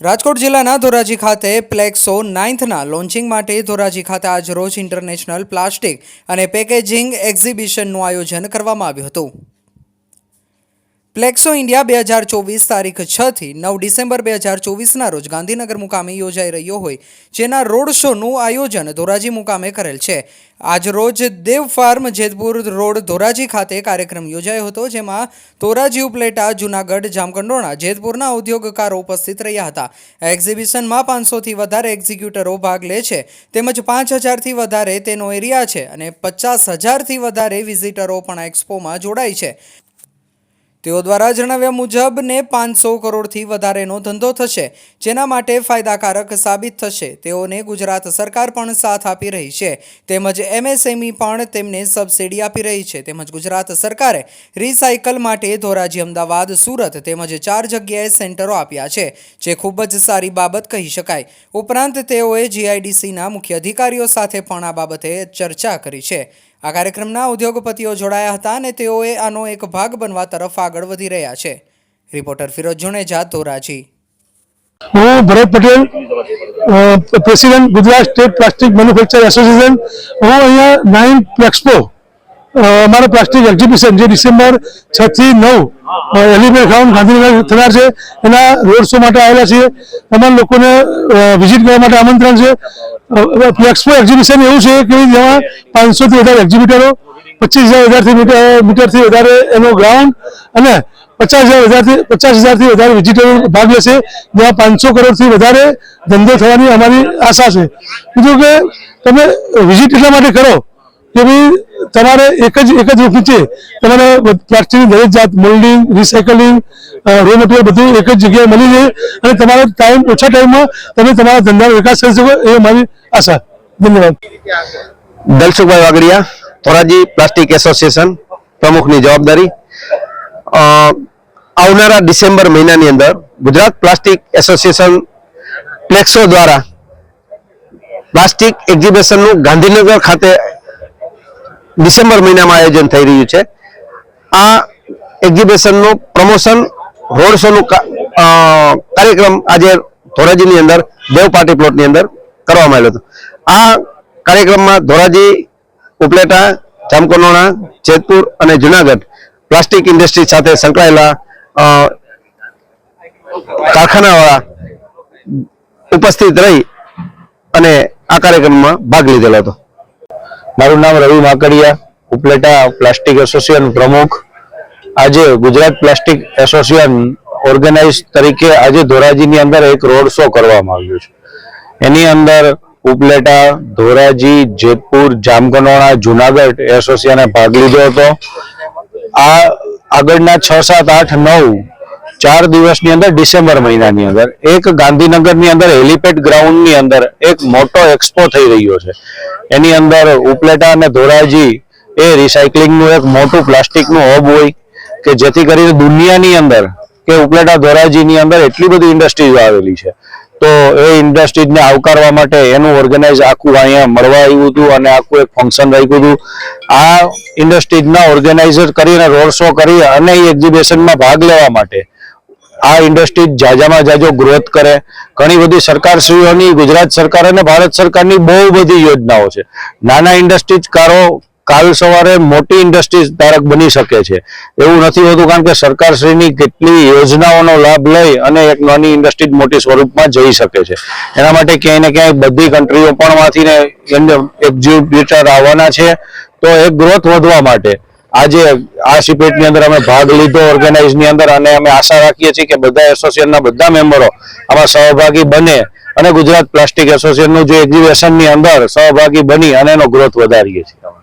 રાજકોટ જિલ્લાના ધોરાજી ખાતે પ્લેક્સો નાઇન્થના લોન્ચિંગ માટે ધોરાજી ખાતે આજ રોજ ઇન્ટરનેશનલ પ્લાસ્ટિક અને પેકેજિંગ એક્ઝિબિશનનું આયોજન કરવામાં આવ્યું હતું. પ્લેક્સો ઇન્ડિયા બે હજાર ચોવીસ તારીખ છ થી નવ ડિસેમ્બર બે હજાર ચોવીસના રોજ ગાંધીનગર મુકામે યોજાઈ રહ્યો હોય, જેના રોડ શોનું આયોજન ધોરાજી મુકામે કરેલ છે. આજ રોજ દેવ ફાર્મ જેતપુર રોડ ધોરાજી ખાતે કાર્યક્રમ યોજાયો હતો, જેમાં ધોરાજી ઉપલેટા, જુનાગઢ જામકંડોરણા જેતપુરના ઉદ્યોગકારો ઉપસ્થિત રહ્યા હતા. એક્ઝિબિશનમાં પાંચસોથી વધારે એક્ઝિક્યુટરો ભાગ લે છે, તેમજ પાંચ હજારથી વધારે તેનો એરિયા છે અને પચાસ હજારથી વધારે વિઝિટરો પણ એક્સપોમાં જોડાય છે. તેઓ દ્વારા જણાવ્યા મુજબ ને પાંચસો કરોડથી વધારેનો ધંધો થશે, જેના માટે ફાયદાકારક સાબિત થશે. તેઓને ગુજરાત સરકાર પણ સાથ આપી રહી છે. તેમજ એમએસએમઈ પણ તેમને સબસિડી આપી રહી છે. તેમજ ગુજરાત સરકારે રિસાયકલ માટે ધોરાજી અમદાવાદ, સુરત તેમજ ચાર જગ્યાએ સેન્ટરો આપ્યા છે, જે ખૂબ જ સારી બાબત કહી શકાય. ઉપરાંત તેઓએ જીઆઈડીસીના મુખ્ય અધિકારીઓ સાથે પણ આ બાબતે ચર્ચા કરી છે. આ કાર્યક્રમના ઉદ્યોગપતિઓ જોડાયા હતા અને તેઓએ આનો એક ભાગ બનવા તરફ આગળ વધી રહ્યા છે. રિપોર્ટર ફિરોજ જુનેજા, ધોરાજી. હું Bharat Patel president, Gujarat state plastic manufacture association. હું અહીંયા નાઇન એક્સપો અમારો પ્લાસ્ટિક એક્ઝિબિશન જે ડિસેમ્બર છ થી નવ એલિમેન્ટ ગ્રાઉન્ડ ગાંધીનગર થનાર છે. એના રોડ શો માટે આવેલા છીએ. તમામ લોકોને વિઝિટ કરવા માટે આમંત્રણ છે. અ, પ્લેક્સપો એક્ઝિબિશન એવું છે કે જેમાં પાંચસોથી વધારે એક્ઝિબિટરો પચીસ હજાર વધારથી મીટર મીટરથી વધારે એનો ગ્રાઉન્ડ અને પચાસ હજાર વધારથી પચાસ હજારથી વધારે વિઝિટરો ભાગ લેશે. જેમાં પાંચસો કરોડથી વધારે ધંધો થવાની અમારી આશા છે. બીજું કે તમે વિઝિટ એટલા માટે કરો કે ભાઈ તમારે એક જ એક જ રૂપ નીચે તમારે પ્લાસ્ટિકની દરેક જાત મોલ્ડિંગ રિસાયકલિંગ રો મટીરિયલ બધું એક જ જગ્યાએ મળી જાય અને તમારો ટાઈમ ઓછા ટાઈમમાં તમે તમારા ધંધાનો વિકાસ કરી શકો એ મારી આશા. ધન્યવાદ. દલસુખભાઈ વાગડિયા ધોરાજી પ્લાસ્ટિક એસોસિએશન પ્રમુખની જવાબદારી. આવનારા ડિસેમ્બર મહિનાની અંદર ગુજરાત પ્લાસ્ટિક એસોસિએશન પ્લેક્સો દ્વારા પ્લાસ્ટિક એક્ઝિબિશનનું ગાંધીનગર ખાતે ડિસેમ્બર મહિનામાં આયોજન થઈ રહ્યું છે. આ એક્ઝિબિશનનું પ્રમોશન, રોડ શોનું કાર્યક્રમ આજે ધોરાજીની અંદર, દેવ પાર્ટી પ્લોટની અંદર કરવામાં આવ્યો હતો. આ કાર્યક્રમમાં ધોરાજી, ઉપલેટા જામકંડોરણા જેતપુર અને જુનાગઢ પ્લાસ્ટિક ઇન્ડસ્ટ્રી સાથે સંકળાયેલા કારખાનાવાળા ઉપસ્થિત રહી અને આ કાર્યક્રમમાં ભાગ લીધેલો હતો. મારું નામ રવિ માકડિયા, ઉપલેટા પ્લાસ્ટિક એસોસિએશન પ્રમુખ. આજે ગુજરાત પ્લાસ્ટિક એસોસિએશન ઓર્ગેનાઇઝ તરીકે આજે ધોરાજીની અંદર એક રોડ શો કરવામાં આવ્યો છે. એની અંદર ઉપલેટા, ધોરાજી, જેતપુર જામકંડોરણા જુનાગઢ એસોસિએશને ભાગ લીધો હતો. આ આગળના છ, સાત, આઠ, નવ ચાર દિવસની અંદર ડિસેમ્બર મહિનાની અંદર, એક ગાંધીનગરની અંદર હેલિપેડ ગ્રાઉન્ડની અંદર એક મોટો એક્સપો થઈ રહ્યો છે. એની અંદર ઉપલેટા અને ધોરાજી એ રિસાયકલિંગનું એક મોટું પ્લાસ્ટિકનું હબ હોય કે જેથી કરીને દુનિયાની અંદર કે ઉપલેટા, ધોરાજીની અંદર એટલી બધી ઇન્ડસ્ટ્રીઝ આવેલી છે. તો એ ઇન્ડસ્ટ્રીઝને આવકારવા માટે એનું ઓર્ગેનાઇઝ આખું અહીંયા મળવા આવ્યું હતું અને આખું એક ફંક્શન રાખ્યું હતું. આ ઇન્ડસ્ટ્રીઝના ઓર્ગેનાઇઝર કરીને રોડ શો કરી અને એ એક્ઝિબિશનમાં ભાગ લેવા માટે આ ઇન્ડસ્ટ્રી જાજામાં જાજો ગ્રોથ કરે. ઘણી બધી સરકારશ્રીઓની, ગુજરાત સરકાર અને ભારત સરકારની બહુ બધી યોજનાઓ છે. નાના ઇન્ડસ્ટ્રીઝકારો કાલ સવારે મોટી ઇન્ડસ્ટ્રીઝ ધારક બની શકે છે. એવું નથી હોતું કારણ કે સરકારશ્રીની કેટલી યોજનાઓનો લાભ લઈ અને એક નાની ઇન્ડસ્ટ્રી મોટી સ્વરૂપમાં જઈ શકે છે. એના માટે ક્યાંય ને ક્યાંય બધી કન્ટ્રીઓ પણ માંથી ને એક્ઝિબિટર આવવાના છે. તો એક ગ્રોથ વધવા માટે આજે આ સિપેટની અંદર અમે ભાગ લીધો ઓર્ગેનાઇઝની અંદર અને અમે આશા રાખીએ છીએ કે બધા એસોસિએશનના બધા મેમ્બરો આમાં સહભાગી બને અને ગુજરાત પ્લાસ્ટિક એસોસિએશનનું જે એક્ઝિબિશનની અંદર સહભાગી બની અને એનો ગ્રોથ વધારીએ છીએ.